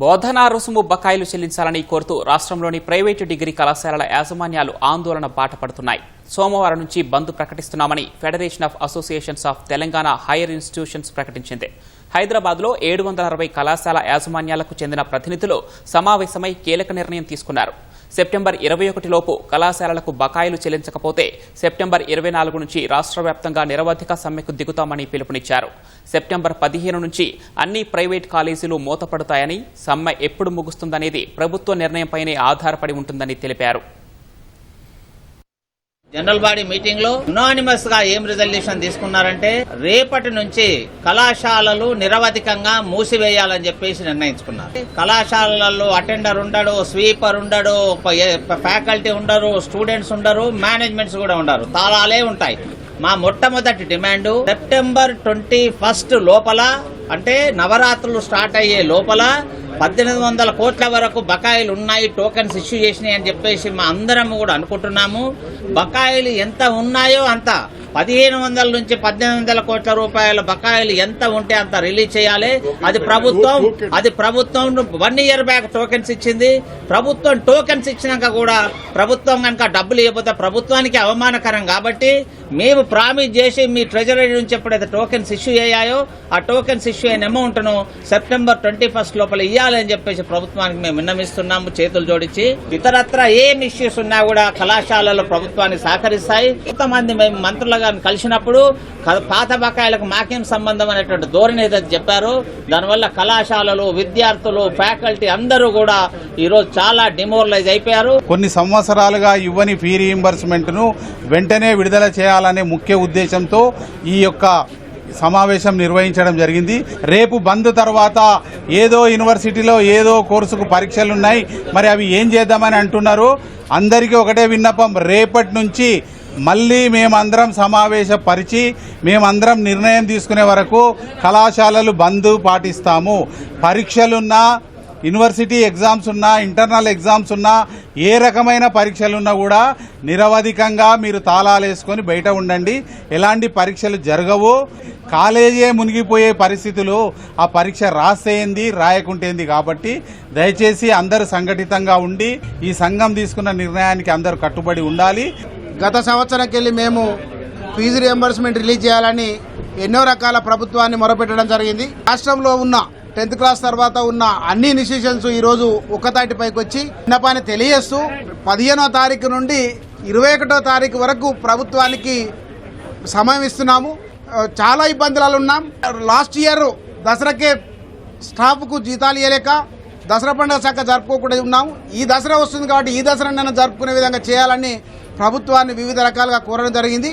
బోధనా రుసుము బకాయిలు చెల్లించాలని కోరుతూ రాష్ట్రంలోని ప్రైవేటు డిగ్రీ కళాశాలల యాజమాన్యాలు ఆందోళన బాట పడుతున్నాయి. సోమవారం నుంచి bandh ప్రకటిస్తున్నామని Federation of Associations of Telangana Higher Institutions ప్రకటించింది. హైదరాబాద్లో ఏడు వందల అరవై కళాశాల యాజమాన్యాలకు చెందిన ప్రతినిధులు సమావేశమై కీలక నిర్ణయం తీసుకున్నారు. సెప్టెంబర్ ఇరవై ఒకటిలోపు కళాశాలలకు బకాయిలు చెల్లించకపోతే సెప్టెంబర్ ఇరవై నాలుగు నుంచి రాష్ట్ర వ్యాప్తంగా నిరవధిక సమ్మెకు దిగుతామని పిలుపునిచ్చారు. సెప్టెంబర్ పదిహేను నుంచి అన్ని ప్రైవేట్ కాలేజీలు మూతపడతాయని సమ్మె ఎప్పుడు ముగుస్తుందనేది ప్రభుత్వ నిర్ణయంపైనే ఆధారపడి ఉంటుందని తెలిపారు. జనరల్ బాడీ మీటింగ్లో యునానిమస్గా ఏం రిజల్యూషన్ తీసుకున్నారంటే రేపటి నుంచి కళాశాలలు నిరవధికంగా మూసివేయాలని చెప్పేసి నిర్ణయించుకున్నారు. కళాశాలలలో అటెండర్ ఉండడు స్వీపర్ ఉండడు ఫ్యాకల్టీ ఉండరు స్టూడెంట్స్ ఉండరు మేనేజ్మెంట్స్ కూడా ఉండరు. తాళాలే ఉంటాయి. మా మొట్టమొదటి డిమాండ్ సెప్టెంబర్ ట్వంటీ ఫస్ట్ లోపల అంటే నవరాత్రులు స్టార్ట్ అయ్యే లోపల పద్దెనిమిది వందల కోట్ల వరకు బకాయిలు ఉన్నాయి టోకెన్స్ ఇష్యూ చేసినాయి అని చెప్పేసి మా అందరం కూడా అనుకుంటున్నాము. బకాయిలు ఎంత ఉన్నాయో అంత పదిహేను వందల నుంచి పద్దెనిమిది వందల కోట్ల రూపాయల బకాయిలు ఎంత ఉంటే అంత రిలీజ్ చేయాలి. అది ప్రభుత్వం అది ప్రభుత్వం వన్ ఇయర్ బ్యాక్ టోకెన్స్ ఇచ్చింది. ప్రభుత్వం టోకెన్స్ ఇచ్చినాక కూడా ప్రభుత్వం కనుక డబ్బులు ఇవ్వకపోతే ప్రభుత్వానికి అవమానకరం కాబట్టి మేము ప్రామిస్ చేసి మీ ట్రెజరీ నుంచి ఎప్పుడైతే టోకెన్స్ ఇష్యూ అయ్యాయో ఆ టోకెన్స్ ఇష్యూ అయిన అమౌంట్ను సెప్టెంబర్ ట్వంటీ ఫస్ట్ లోపల ఇవ్వాలని చెప్పేసి ప్రభుత్వానికి మేము విన్నమిస్తున్నాము చేతులు జోడించి. ఇతరత్ర ఏం ఇష్యూస్ ఉన్నా కూడా కళాశాలలు ప్రభుత్వానికి సహకరిస్తాయి. కొంతమంది మేము మంత్రుల గారిని కలిసినప్పుడు పాత బకాయిలకు మాకేం సంబంధం అనేటువంటి ధోరణి ఏదైతే చెప్పారో దానివల్ల కళాశాలలు విద్యార్థులు ఫ్యాకల్టీ అందరూ కూడా ఈరోజు చాలా డిమోరలైజ్ అయిపోయారు. కొన్ని సంవత్సరాలుగా ఇవ్వని ఫీ రీయింబర్స్మెంట్ను వెంటనే విడుదల చేయాలనే ముఖ్య ఉద్దేశంతో ఈ యొక్క సమావేశం నిర్వహించడం జరిగింది. రేపు బంద్ తర్వాత ఏదో యూనివర్సిటీలో ఏదో కోర్సుకు పరీక్షలు ఉన్నాయి మరి అవి ఏం చేద్దామని అంటున్నారు అందరికీ ఒకటే విన్నపం. రేపటి నుంచి మళ్ళీ మేమందరం సమావేశపరిచి మేమందరం నిర్ణయం తీసుకునే వరకు కళాశాలలు బంద్ పాటిస్తాము. పరీక్షలున్నా యూనివర్సిటీ ఎగ్జామ్స్ ఉన్నా ఇంటర్నల్ ఎగ్జామ్స్ ఉన్నా ఏ రకమైన పరీక్షలున్నా కూడా నిరవధికంగా మీరు తాళాలు వేసుకొని బయట ఉండండి. ఎలాంటి పరీక్షలు జరగవు. కాలేజే మునిగిపోయే పరిస్థితులు. ఆ పరీక్ష రాసేయింది రాయకుంటేంది కాబట్టి దయచేసి అందరూ సంఘటితంగా ఉండి ఈ సంఘం తీసుకున్న నిర్ణయానికి అందరూ కట్టుబడి ఉండాలి. గత సంవత్సరంకెళ్ళి మేము ఫీజు రియంబర్స్మెంట్ రిలీజ్ చేయాలని ఎన్నో రకాల ప్రభుత్వాన్ని మొరపెట్టడం జరిగింది. రాష్ట్రంలో ఉన్న టెన్త్ క్లాస్ తర్వాత ఉన్న అన్ని ఇన్స్టిట్యూషన్స్ ఈరోజు ఒక్కతాటిపైకి వచ్చి విన్నపాన్ని తెలియజేస్తూ పదిహేనో తారీఖు నుండి ఇరవై ఒకటో తారీఖు వరకు ప్రభుత్వానికి సమయం ఇస్తున్నాము. చాలా ఇబ్బందులలో ఉన్నాం లాస్ట్ ఇయర్ దసరాకే స్టాఫ్కు జీతాలు ఇవ్వలేక దసరా పండుగ శాఖ జరుపుకోకుండా ఉన్నాము. ఈ దసరా వస్తుంది కాబట్టి ఈ దసరా నన్ను జరుపుకునే విధంగా చేయాలని ప్రభుత్వాన్ని వివిధ రకాలుగా కోరడం జరిగింది.